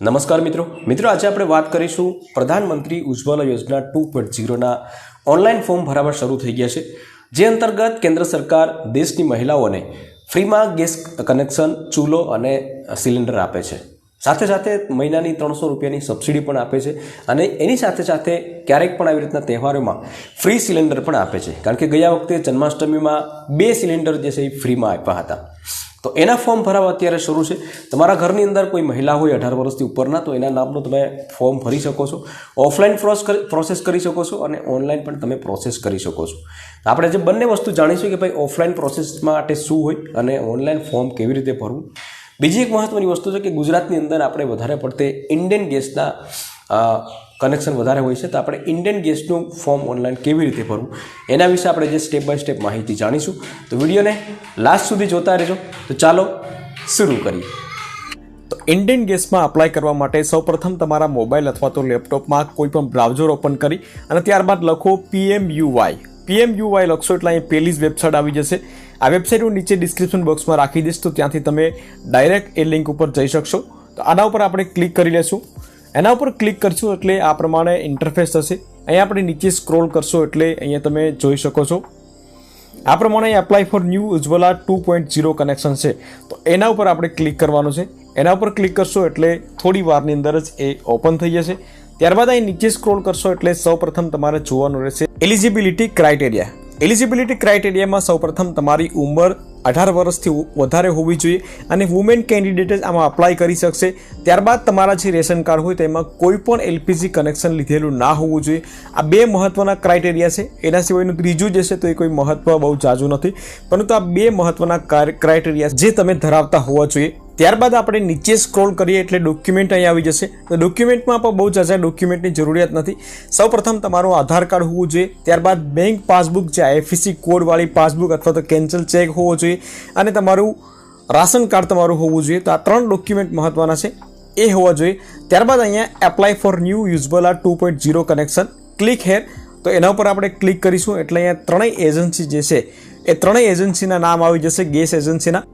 નમસ્કાર મિત્રો. મિત્રો, આજે આપણે વાત કરીશું પ્રધાનમંત્રી ઉજ્જવલા યોજના ટુ પોઈન્ટ ઝીરોના ઓનલાઈન ફોર્મ ભરાવા શરૂ થઈ ગયા છે, જે અંતર્ગત કેન્દ્ર સરકાર દેશની મહિલાઓને ફ્રીમાં ગેસ કનેક્શન, ચૂલો અને સિલિન્ડર આપે છે. સાથે સાથે મહિનાની ત્રણસો રૂપિયાની સબસિડી પણ આપે છે અને એની સાથે સાથે ક્યારેક પણ આવી રીતના તહેવારોમાં ફ્રી સિલિન્ડર પણ આપે છે. કારણ કે ગયા વખતે જન્માષ્ટમીમાં બે સિલિન્ડર જે છે એ ફ્રીમાં આપ્યા હતા. તો એના ફોર્મ ભરાવા અત્યારે શરૂ છે. તમારા ઘરની અંદર કોઈ મહિલા હોય અઢાર વર્ષથી ઉપરના, તો એના નામનું તમે ફોર્મ ભરી શકો છો. ઓફલાઈન પ્રોસેસ કરી શકો છો અને ઓનલાઈન પણ તમે પ્રોસેસ કરી શકો છો. આપણે જે બંને વસ્તુ જાણીશું કે ભાઈ ઓફલાઈન પ્રોસેસ માટે શું હોય અને ઓનલાઈન ફોર્મ કેવી રીતે ભરવું. બીજી એક મહત્ત્વની વસ્તુ છે કે ગુજરાતની અંદર આપણે વધારે પડતે ઇન્ડિયન ગેસના કનેક્શન વધારે હોય છે, તો આપણે ઇન્ડિયન ગેસનું ફોર્મ ઓનલાઈન કેવી રીતે ભરવું? એના વિશે આપણે જે સ્ટેપ બાય સ્ટેપ માહિતી જાણીશું. તો વિડીયોને લાસ્ટ સુધી જોતા રહેજો. તો ચાલો શરૂ કરીએ. તો ઇન્ડિયન ગેસમાં અપ્લાય કરવા માટે સૌપ્રથમ તમારા મોબાઈલ અથવા તો લેપટોપમાં કોઈ પણ બ્રાઉઝર ઓપન કરી અને ત્યારબાદ લખો પીએમ યુવાય પીએમ યુવાય લખશો એટલે અહીં પહેલી જ વેબસાઇટ આવી જશે. આ વેબસાઇટ હું નીચે ડિસ્ક્રિપ્શન બોક્સમાં રાખી દઈશ, તો ત્યાંથી તમે ડાયરેક્ટ એ લિંક ઉપર જઈ શકશો. તો આના ઉપર આપણે ક્લિક કરી લેશું. એના ઉપર ક્લિક કરશું એટલે આ પ્રમાણે ઇન્ટરફેસ થશે. અહીંયા આપણે નીચે સ્ક્રોલ કરશો એટલે અહીંયા તમે જોઈ શકો છો. આ પ્રમાણે apply for new Ujjwala two point zero connection છે. તો એના ઉપર આપણે ક્લિક કરવાનું છે. એના ઉપર ક્લિક કરશો એટલે થોડી વારની અંદર જ એ ઓપન થઈ જશે. ત્યારબાદ અહીં નીચે સ્ક્રોલ કરશો એટલે સૌપ્રથમ તમારે જોવાનું રહેશે. એલિજિબિલિટી ક્રાઇટેરિયા એલિજિબિલિટી ક્રાઇટેરિયામાં સૌપ્રથમ તમારી ઉંમર અઢાર વર્ષથી વધારે હોવી જોઈએ અને વુમેન કેન્ડિડેટ જ આમાં અપ્લાય કરી શકશે. ત્યારબાદ તમારા જે રેશન કાર્ડ હોય તેમાં કોઈ પણ એલપીજી કનેક્શન લીધેલું ના હોવું જોઈએ. આ બે મહત્વના ક્રાઇટેરિયા છે. એના સિવાયનું ત્રીજું જે છે તો એ કોઈ મહત્વ બહુ જાજુ નથી. પરંતુ આ બે મહત્વના ક્રાઇટેરિયા જે તમે ધરાવતા હોવા જોઈએ. ત્યારબાદ આપણે નીચે સ્ક્રોલ કરીએ એટલે ડોક્યુમેન્ટ અહીં આવી જશે. તો ડોક્યુમેન્ટમાં પણ બહુ ઝાઝા ડોક્યુમેન્ટની જરૂરિયાત નથી. સૌપ્રથમ તમારું આધાર કાર્ડ હોવું જોઈએ. ત્યારબાદ બેંક પાસબુક જે આઈએફએસસી કોડવાળી પાસબુક અથવા તો કેન્સલ ચેક હોવો જોઈએ. અને તમારું રાશન કાર્ડ તમારું હોવું જોઈએ. તો આ ત્રણ ડોક્યુમેન્ટ મહત્ત્વના છે. એ હોવા જોઈએ. ત્યારબાદ અહીંયા apply for new usable two point zero connection click here તો એના ઉપર આપણે ક્લિક કરીશું. એટલે અહીંયા ત્રણેય એજન્સી જે છે, એ ત્રણેય એજન્સીના નામ આવી જશે. ગેસ એજન્સીના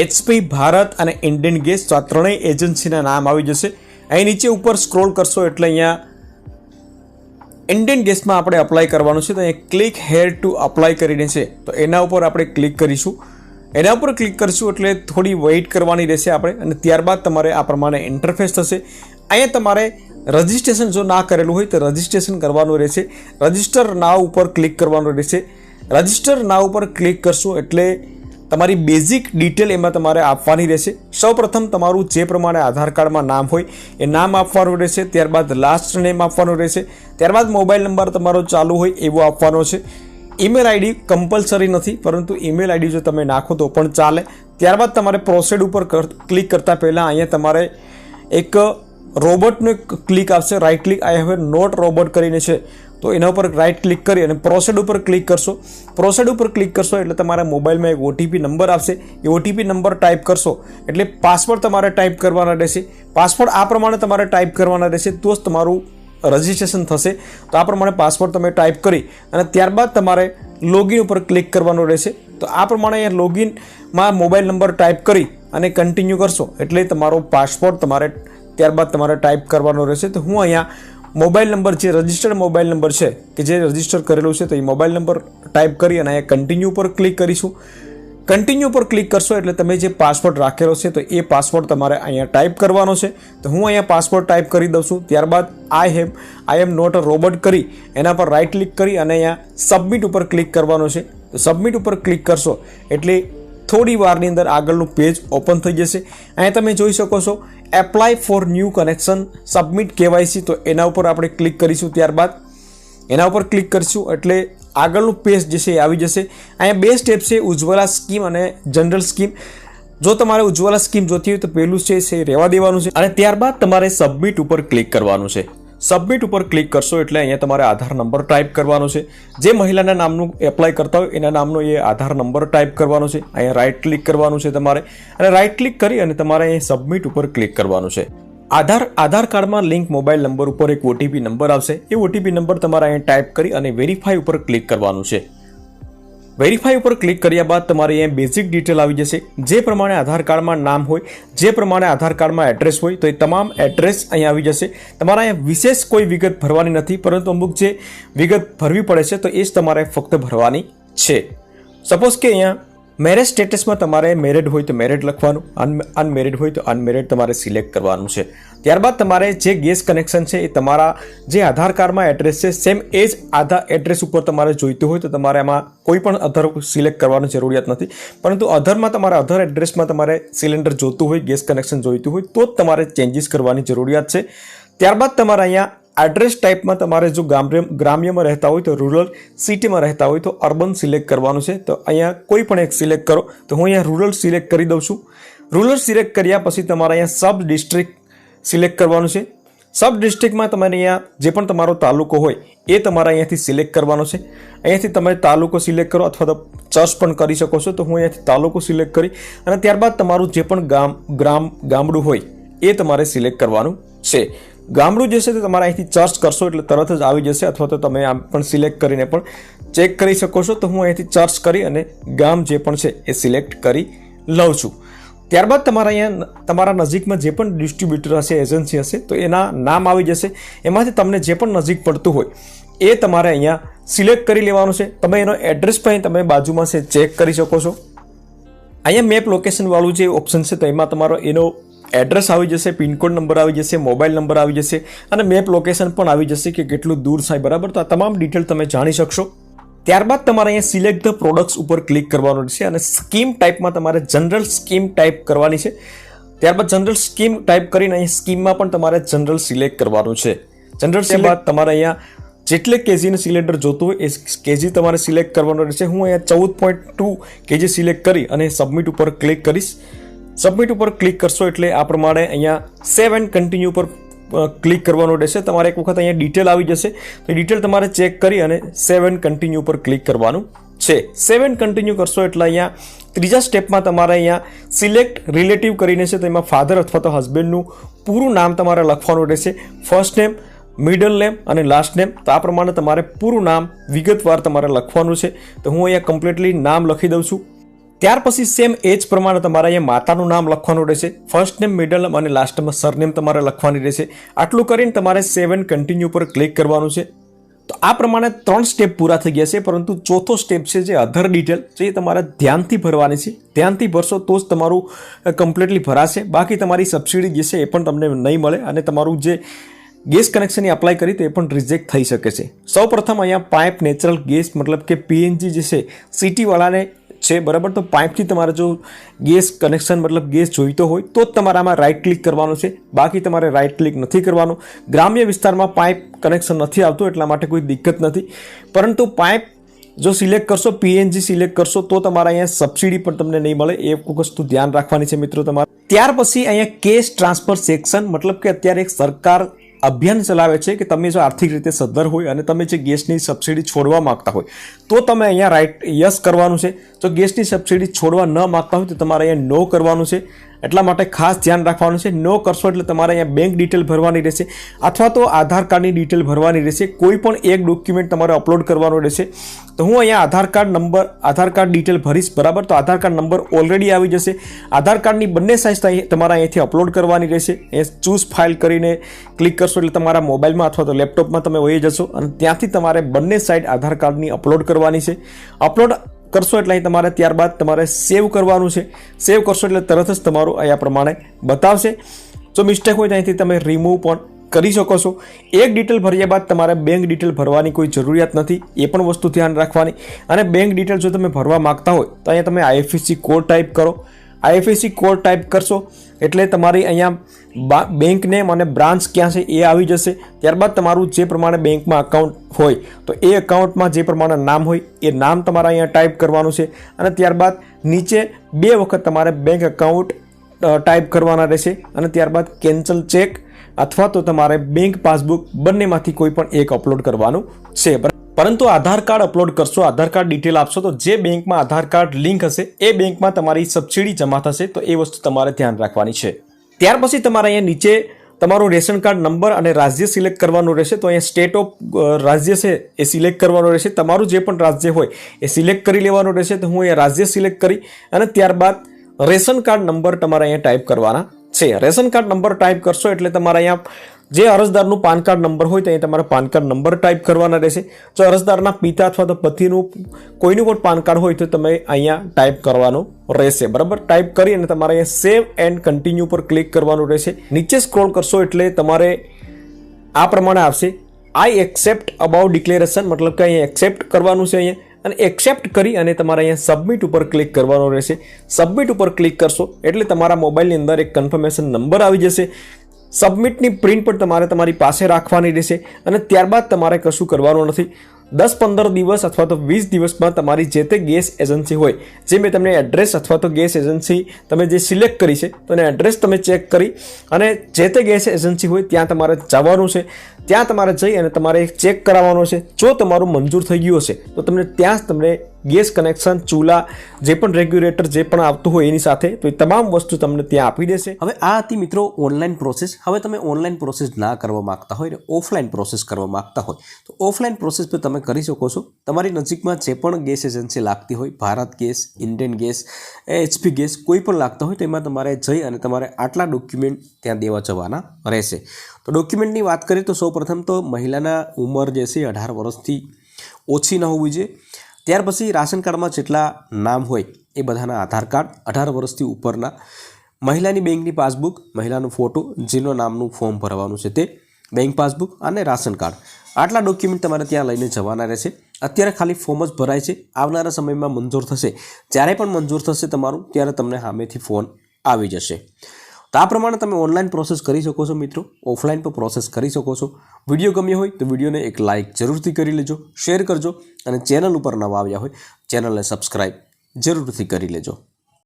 એચપી ભારત અને ઇન્ડિયન ગેસ તો આ ત્રણેય એજન્સીના નામ આવી જશે. અહીં નીચે ઉપર સ્ક્રોલ કરશો એટલે અહીંયા ઇન્ડિયન ગેસમાં આપણે અપ્લાય કરવાનું છે. તો અહીંયા ક્લિક હેર ટુ અપ્લાય કરીને છે. તો એના ઉપર આપણે ક્લિક કરીશું. એના ઉપર ક્લિક કરીશું એટલે થોડી વેઇટ કરવાની રહેશે આપણે અને ત્યારબાદ તમારે આ પ્રમાણે ઇન્ટરફેસ થશે. અહીંયા તમારે રજિસ્ટ્રેશન જો ના કરેલું હોય તો રજિસ્ટ્રેશન કરવાનું રહેશે. રજિસ્ટર નાવ ઉપર ક્લિક કરવાનું રહેશે. રજિસ્ટર નાવ ઉપર ક્લિક કરશું એટલે તમારી બેઝિક ડિટેલ એમાં તમારે આપવાની રહેશે. સૌપ્રથમ તમારું જે પ્રમાણે આધાર કાર્ડમાં નામ હોય, એ નામ આપવાનું રહેશે. ત્યારબાદ લાસ્ટ નેમ આપવાનું રહેશે. ત્યારબાદ મોબાઈલ નંબર તમારો ચાલુ હોય, એવો આપવાનો છે. ઈમેલ આઈડી કમ્પલસરી નથી, પરંતુ ઈમેલ આઈડી જો તમે નાખો તો પણ ચાલે. ત્યારબાદ તમારે પ્રોસેડ ઉપર ક્લિક કરતાં પહેલાં અહીંયા તમારે એક રોબોટનું ક્લિક આવશે. Right click I have not robot કરીને છે. તો એના ઉપર રાઇટ ક્લિક કરી અને પ્રોસેડ ઉપર ક્લિક કરશો. પ્રોસેડ ઉપર ક્લિક કરશો એટલે તમારા મોબાઈલમાં એક ઓટીપી નંબર આવશે. એ ઓટીપી નંબર ટાઈપ કરશો. એટલે પાસવર્ડ તમારે ટાઈપ કરવાના રહેશે. પાસવર્ડ આ પ્રમાણે તમારે ટાઈપ કરવાના રહેશે. તો જ તમારું રજિસ્ટ્રેશન થશે. તો આ પ્રમાણે પાસવર્ડ તમે ટાઈપ કરી અને ત્યારબાદ તમારે લોગિન ઉપર ક્લિક કરવાનું રહેશે. તો આ પ્રમાણે અહીંયા લોગિનમાં મોબાઈલ નંબર ટાઈપ કરી અને કન્ટિન્યુ કરશો. એટલે તમારો પાસવર્ડ તમારે ત્યારબાદ તમારે ટાઈપ કરવાનો રહેશે. તો હું અહીંયા મોબાઈલ નંબર જે રજિસ્ટર્ડ મોબાઈલ નંબર છે, કે જે રજિસ્ટર કરેલું છે, તો એ મોબાઈલ નંબર ટાઈપ કરી અને અહીંયા કન્ટિન્યુ પર ક્લિક કરીશું. કન્ટિન્યુ પર ક્લિક કરશો એટલે તમે જે પાસવર્ડ રાખેલો છે, તો એ પાસવર્ડ તમારે અહીંયા ટાઈપ કરવાનો છે. તો હું અહીંયા પાસવર્ડ ટાઈપ કરી દઉં છું. ત્યારબાદ આઈ હેમ આઈ એમ નોટ અ રોબોટ કરી, એના પર રાઇટ ક્લિક કરી અને અહીંયા સબમિટ ઉપર ક્લિક કરવાનો છે. તો સબમિટ ઉપર ક્લિક કરશો એટલે થોડી વારની અંદર આગળનું પેજ ઓપન થઈ જશે. અહીંયા તમે જોઈ શકો છો apply for new connection submit KYC તો એના ઉપર આપણે ક્લિક કરીશું ત્યારબાદ. એના ઉપર ક્લિક કરીશું એટલે આગળનું પેજ જે છે એ આવી જશે. અહીંયા બે સ્ટેપ છે, ઉજ્જવલા સ્કીમ અને જનરલ સ્કીમ જો તમારે ઉજ્જવલા સ્કીમ જોતી હોય તો પહેલું છે એ રહેવા દેવાનું છે. અને ત્યારબાદ તમારે સબમિટ ઉપર ક્લિક કરવાનું છે. સબમિટ ઉપર ક્લિક કરશો એટલે અહીંયા તમારે આધાર નંબર ટાઈપ કરવાનો છે. જે મહિલાના નામનું એપ્લાય કરતા હોય, એના નામનો એ આધાર નંબર ટાઈપ કરવાનો છે. અહીંયા રાઇટ ક્લિક કરવાનું છે તમારે. અને રાઇટ ક્લિક કરી અને તમારે અહીં સબમિટ ઉપર ક્લિક કરવાનું છે. આધાર આધાર કાર્ડમાં લિંક મોબાઈલ નંબર ઉપર એક ઓટીપી નંબર આવશે. એ ઓટીપી નંબર તમારે અહીં ટાઈપ કરી અને વેરીફાઈ ઉપર ક્લિક કરવાનું છે. વેરીફાઈ ઉપર ક્લિક કર્યા બાદ તમારે અહીંયા બેઝિક ડિટેલ આવી જશે. જે પ્રમાણે આધાર કાર્ડમાં નામ હોય, જે પ્રમાણે આધાર કાર્ડમાં એડ્રેસ હોય, તો એ તમામ એડ્રેસ અહીંયા આવી જશે. તમારે અહીંયા વિશેષ કોઈ વિગત ભરવાની નથી, પરંતુ અમુક જે વિગત ભરવી પડે છે, તો એ જ તમારે ફક્ત ભરવાની છે. સપોઝ કે અહીંયા મેરેજ સ્ટેટસમાં તમારે મેરેડ હોય તો મેરેડ લખવાનું અનમેરિડ હોય તો અનમેરિડ તમારે સિલેક્ટ કરવાનું છે. ત્યારબાદ તમારે જે ગેસ કનેક્શન છે એ તમારા જે આધાર કાર્ડમાં એડ્રેસ છે સેમ એ જ આધાર એડ્રેસ ઉપર તમારે જોઈતું હોય તો તમારે એમાં કોઈ પણ અધર સિલેક્ટ કરવાની જરૂરિયાત નથી. પરંતુ અધરમાં તમારા અધર એડ્રેસમાં તમારે સિલિન્ડર જોતું હોય, ગેસ કનેક્શન જોઈતું હોય, તો જ તમારે ચેન્જીસ કરવાની જરૂરિયાત છે. ત્યારબાદ તમારે અહીંયા એડ્રેસ ટાઈપમાં તમારે જો ગ્રામ્ય ગ્રામ્યમાં રહેતા હોય તો રૂરલ સિટીમાં રહેતા હોય તો અર્બન સિલેક્ટ કરવાનું છે. તો અહીંયા કોઈ પણ એક સિલેક્ટ કરો. તો હું અહીંયા રૂરલ સિલેક્ટ કરી દઉં છું. રૂરલ સિલેક્ટ કર્યા પછી તમારે અહીંયા સબ ડિસ્ટ્રિક્ટ સિલેક્ટ કરવાનું છે. સબ ડિસ્ટ્રિક્ટમાં તમારે અહીંયા જે પણ તમારો તાલુકો હોય એ તમારે અહીંયાથી સિલેક્ટ કરવાનો છે. અહીંયાથી તમે તાલુકો સિલેક્ટ કરો અથવા તો ચર્ચ પણ કરી શકો છો. તો હું અહીંયાથી તાલુકો સિલેક્ટ કરી અને ત્યારબાદ તમારું જે પણ ગામ ગ્રામ ગામડું હોય એ તમારે સિલેક્ટ કરવાનું છે. ગામડું જે છે તે તમારે અહીંથી સર્ચ કરશો એટલે તરત જ આવી જશે અથવા તો તમે આમ પણ સિલેક્ટ કરીને પણ ચેક કરી શકો છો. તો હું અહીંથી સર્ચ કરી અને ગામ જે પણ છે એ સિલેક્ટ કરી લઉં છું. ત્યારબાદ તમારા અહીંયા તમારા નજીકમાં જે પણ ડિસ્ટ્રીબ્યુટર હશે, એજન્સી હશે, તો એના નામ આવી જશે. એમાંથી તમને જે પણ નજીક પડતું હોય એ તમારે અહીંયા સિલેક્ટ કરી લેવાનું છે. તમે એનો એડ્રેસ પણ તમે બાજુમાં છે, ચેક કરી શકો છો. અહીંયા મેપ લોકેશનવાળું જે ઓપ્શન છે, તો એમાં તમારો એનો એડ્રેસ આવી જશે પિનકોડ નંબર આવી જશે, મોબાઈલ નંબર આવી જશે અને મેપ લોકેશન પણ આવી જશે કે કેટલું દૂર થાય, બરાબર? તો આ તમામ ડિટેલ તમે જાણી શકશો. ત્યારબાદ તમારે અહીંયા સિલેક્ટ ધ પ્રોડક્ટ્સ ઉપર ક્લિક કરવાનું છે અને સ્કીમ ટાઈપમાં તમારે જનરલ સ્કીમ ટાઈપ કરવાની છે. ત્યારબાદ જનરલ સ્કીમ ટાઈપ કરીને અહીં સ્કીમમાં પણ તમારે જનરલ સિલેક્ટ કરવાનું છે. જનરલ સિલેક્ટ તમારે અહીંયા જેટલે કેજીનું સિલિન્ડર જોતું હોય એ કેજી તમારે સિલેક્ટ કરવાનું રહેશે. હું અહીંયા ચૌદ પોઈન્ટ ટુ કેજી સિલેક્ટ કરી અને સબમિટ ઉપર ક્લિક કરીશ. સબમિટ ઉપર ક્લિક કરશો એટલે આ પ્રમાણે અહીંયા સેવ એન્ડ કન્ટિન્યુ પર ક્લિક કરવાનું રહેશે. તમારે એક વખત અહીંયા ડિટેલ આવી જશે. તો ડિટેલ તમારે ચેક કરી અને સેવ એન્ડ કન્ટિન્યુ પર ક્લિક કરવાનું છે. સેવ એન્ડ કન્ટિન્યુ કરશો એટલે અહીંયા ત્રીજા સ્ટેપમાં તમારે અહીંયા સિલેક્ટ રિલેટિવ કરીને છે, તો એમાં ફાધર અથવા તો હસબન્ડનું પૂરું નામ તમારે લખવાનું રહેશે. ફર્સ્ટ નેમ મિડલ નેમ અને લાસ્ટ નેમ તો આ પ્રમાણે તમારે પૂરું નામ વિગતવાર તમારે લખવાનું છે. તો હું અહીંયા કમ્પ્લીટલી નામ લખી દઉં છું. ત્યાર પછી સેમ એ જ પ્રમાણે તમારે અહીંયા માતાનું નામ લખવાનું રહેશે. ફર્સ્ટ નેમ મિડલ નેમ અને લાસ્ટમાં સરનેમ તમારે લખવાની રહેશે. આટલું કરીને તમારે સેવન કન્ટિન્યુ પર ક્લિક કરવાનું છે. તો આ પ્રમાણે ત્રણ સ્ટેપ પૂરા થઈ ગયા છે, પરંતુ ચોથો સ્ટેપ છે જે અધર ડિટેલ જે તમારે ધ્યાનથી ભરવાની છે. ધ્યાનથી ભરશો તો જ તમારું કમ્પ્લીટલી ભરાશે. બાકી તમારી સબસિડી જે છે એ પણ તમને નહીં મળે અને તમારું જે ગેસ કનેક્શનની અપ્લાય કરી તો એ પણ રિજેક્ટ થઈ શકે છે. સૌ પ્રથમ અહીંયા પાઇપ નેચરલ ગેસ મતલબ કે પીએનજી જે છે સિટીવાળાને છે, બરાબર? તો પાઇપથી તમારે જો ગેસ કનેક્શન મતલબ ગેસ જોઈતો હોય, તો જ તમારામાં રાઇટ ક્લિક કરવાનો છે. બાકી તમારે રાઇટ ક્લિક નથી કરવાનું. ગ્રામ્ય વિસ્તારમાં પાઇપ કનેક્શન નથી આવતું, એટલા માટે કોઈ દિક્કત નથી. પરંતુ પાઇપ જો સિલેક્ટ કરશો પીએનજી સિલેક્ટ કરશો, તો તમારા અહીંયા સબસિડી પણ તમને નહીં મળે. એ વસ્તુ ધ્યાન રાખવાની છે મિત્રો તમારે. ત્યાર પછી અહીંયા કેશ ટ્રાન્સફર સેક્શન મતલબ કે અત્યારે એક સરકાર અભિયાન ચલાવે છે કે તમે જો આર્થિક રીતે સદ્ધર હોય અને તમે જે ગેસની સબસિડી છોડવા માગતા હોય, તો તમે અહીંયા રાઈટ યસ કરવાનું છે. જો ગેસની સબસિડી છોડવા ન માગતા હોય, તો તમારે અહીંયા નો કરવાનું છે. એટલા માટે ખાસ ધ્યાન રાખવાનું છે. નો કરશો એટલે તમારે અહીંયા બેંક ડિટેલ ભરવાની રહેશે અથવા તો આધાર કાર્ડની ડિટેલ ભરવાની રહેશે. કોઈ પણ એક ડોક્યુમેન્ટ તમારે અપલોડ કરવાનું રહેશે. તો હું અહીંયા Aadhaar card number Aadhaar card detail ભરીશ, બરાબર? તો આધાર કાર્ડ નંબર ઓલરેડી આવી જશે. આધાર કાર્ડની બંને સાઇઝ તમારે અહીંથી અપલોડ કરવાની રહેશે. એ ચૂઝ ફાઇલ કરીને ક્લિક કરશો એટલે તમારા મોબાઈલમાં અથવા તો લેપટોપમાં તમે વહી જશો અને ત્યાંથી તમારે બંને સાઇડ આધાર કાર્ડની અપલોડ કરવાની છે. અપલોડ કરશો એટલે અહીં તમારે ત્યારબાદ તમારે સેવ કરવાનું છે. સેવ કરશો એટલે તરત જ તમારું અહીંયા પ્રમાણે બતાવશે. જો મિસ્ટેક હોય તો અહીંથી તમે રિમૂવ પણ કરી શકો છો. એક ડિટેલ ભર્યા બાદ તમારે બેંક ડિટેલ ભરવાની કોઈ જરૂરિયાત નથી. એ પણ વસ્તુ ધ્યાન રાખવાની. અને બેંક ડિટેલ જો તમે ભરવા માગતા હોય તો અહીંયા તમે આઈએફએસસી કોડ ટાઈપ કરો. આઈએફએસસી કોડ ટાઈપ કરશો, એટલે તમારી અહીંયા બેંક નેમ અને બ્રાન્ચ ક્યાં છે એ આવી જશે. ત્યારબાદ તમારું જે પ્રમાણે બેંકમાં અકાઉન્ટ હોય, તો એ અકાઉન્ટમાં જે પ્રમાણે નામ હોય, એ નામ તમારે અહીંયા ટાઈપ કરવાનું છે. અને ત્યારબાદ નીચે બે વખત તમારે બેંક અકાઉન્ટ ટાઈપ કરવાના રહેશે. અને ત્યારબાદ કેન્સલ ચેક અથવા તો તમારે બેંક પાસબુક બંનેમાંથી કોઈ પણ એક અપલોડ કરવાનું છે. પરંતુ આધાર કાર્ડ અપલોડ કરશો, આધાર કાર્ડ ડિટેલ આપશો, તો જે બેંકમાં આધાર કાર્ડ લિંક હશે, એ બેંકમાં તમારી સબસિડી જમા થશે, તો એ વસ્તુ તમારે ધ્યાન રાખવાની છે. ત્યાર પછી તમારે અહીંયા નીચે તમારું રેશન કાર્ડ નંબર અને રાજ્ય સિલેક્ટ કરવાનું રહેશે, તો અહીંયા સ્ટેટ ઓફ રાજ્ય છે, એ સિલેક્ટ કરવાનું રહેશે. તમારું જે પણ રાજ્ય હોય, એ સિલેક્ટ કરી લેવાનું રહેશે, તો હું અહીંયા રાજ્ય સિલેક્ટ કરી અને ત્યારબાદ રેશન કાર્ડ નંબર તમારે અહીંયા ટાઈપ કરવાના છે. રેશન કાર્ડ નંબર ટાઈપ કરશો એટલે તમારે અહીંયા જે અરજદારનું પાન કાર્ડ નંબર હોય તો અહીંયા તમારે પાન કાર્ડ નંબર ટાઈપ કરવાના રહેશે. જો અરજદારના પિતા અથવા તો પતિનું કોઈનું પણ પાન કાર્ડ હોય તો તમે અહીંયા ટાઈપ કરવાનું રહેશે. બરાબર? ટાઈપ કરી અને તમારે અહીંયા સેવ એન્ડ કન્ટિન્યુ પર ક્લિક કરવાનું રહેશે. નીચે સ્ક્રોલ કરશો એટલે તમારે આ પ્રમાણે આવશે. આઈ એક્સેપ્ટ અબાઉટ ડિક્લેરેશન મતલબ કે અહીંયા એક્સેપ્ટ કરવાનું છે અહીંયા. અને એક્સેપ્ટ કરી અને તમારે અહીંયા સબમિટ ઉપર ક્લિક કરવાનો રહેશે. સબમિટ ઉપર ક્લિક કરશો એટલે તમારા મોબાઈલની અંદર એક કન્ફર્મેશન નંબર આવી જશે. સબમિટની પ્રિન્ટ પણ તમારે તમારી પાસે રાખવાની રહેશે અને ત્યારબાદ તમારે કશું કરવાનું નથી. દસ પંદર દિવસ અથવા તો વીસ દિવસમાં તમારી જે તે ગેસ એજન્સી હોય, જે મેં તમને એડ્રેસ અથવા તો ગેસ એજન્સી તમે જે સિલેક્ટ કરી છે, તો એને એડ્રેસ તમે ચેક કરી અને જે તે ગેસ એજન્સી હોય ત્યાં તમારે જવાનું છે. ત્યાં તમારે જઈ અને તમારે ચેક કરાવવાનો છે. જો તમારું મંજૂર થઈ ગયું હશે, તો તમને ત્યાં જ તમને ગેસ કનેક્શન, ચૂલા, જે પણ રેગ્યુલેટર જે પણ આવતું હોય એની સાથે, તો એ તમામ વસ્તુ તમને ત્યાં આપી દેશે. હવે આ હતી મિત્રો ઓનલાઈન પ્રોસેસ. હવે તમે ઓનલાઈન પ્રોસેસ ના કરવા માંગતા હોય ને ઓફલાઈન પ્રોસેસ કરવા માંગતા હોય, તો ઓફલાઈન પ્રોસેસ પર તમે કરી શકો છો. તમારી નજીકમાં જે પણ ગેસ એજન્સી લાગતી હોય, Bharat gas, Indian gas, HP gas, કોઈ પણ લાગતા હોય, તો એમાં તમારે જઈ અને તમારે આટલા ડોક્યુમેન્ટ ત્યાં દેવા જવાના રહેશે. તો ડોક્યુમેન્ટની વાત કરીએ તો સૌપ્રથમ તો મહિલાના ઉંમર જે છે અઢાર વર્ષથી ઓછી ન હોવી જોઈએ. ત્યાર પછી રાશન કાર્ડમાં જેટલા નામ હોય એ બધાના આધાર કાર્ડ, અઢાર વર્ષથી ઉપરના મહિલાની બેંકની પાસબુક, મહિલાનો ફોટો, જેનો નામનું ફોર્મ ભરવાનું છે તે, બેંક પાસબુક અને રાશન કાર્ડ. આટલા ડોક્યુમેન્ટ તમારે ત્યાં લઈને જવાના રહેશે. અત્યારે ખાલી ફોર્મ જ ભરાય છે. આવનારા સમયમાં મંજૂર થશે. જ્યારે પણ મંજૂર થશે તમારું, ત્યારે તમને સામેથી ફોન આવી જશે. તો આ પ્રમાણે તમે ઓનલાઈન પ્રોસેસ કરી શકો છો મિત્રો. ઓફલાઈન પણ પ્રોસેસ કરી શકો છો. વીડિયો ગમ્યો હોય તો વિડીયોને એક લાઇક જરૂરથી કરી લેજો શેર કરજો અને ચેનલ ઉપર નવા આવ્યા હોય ચેનલને સબસ્ક્રાઈબ જરૂરથી કરી લેજો.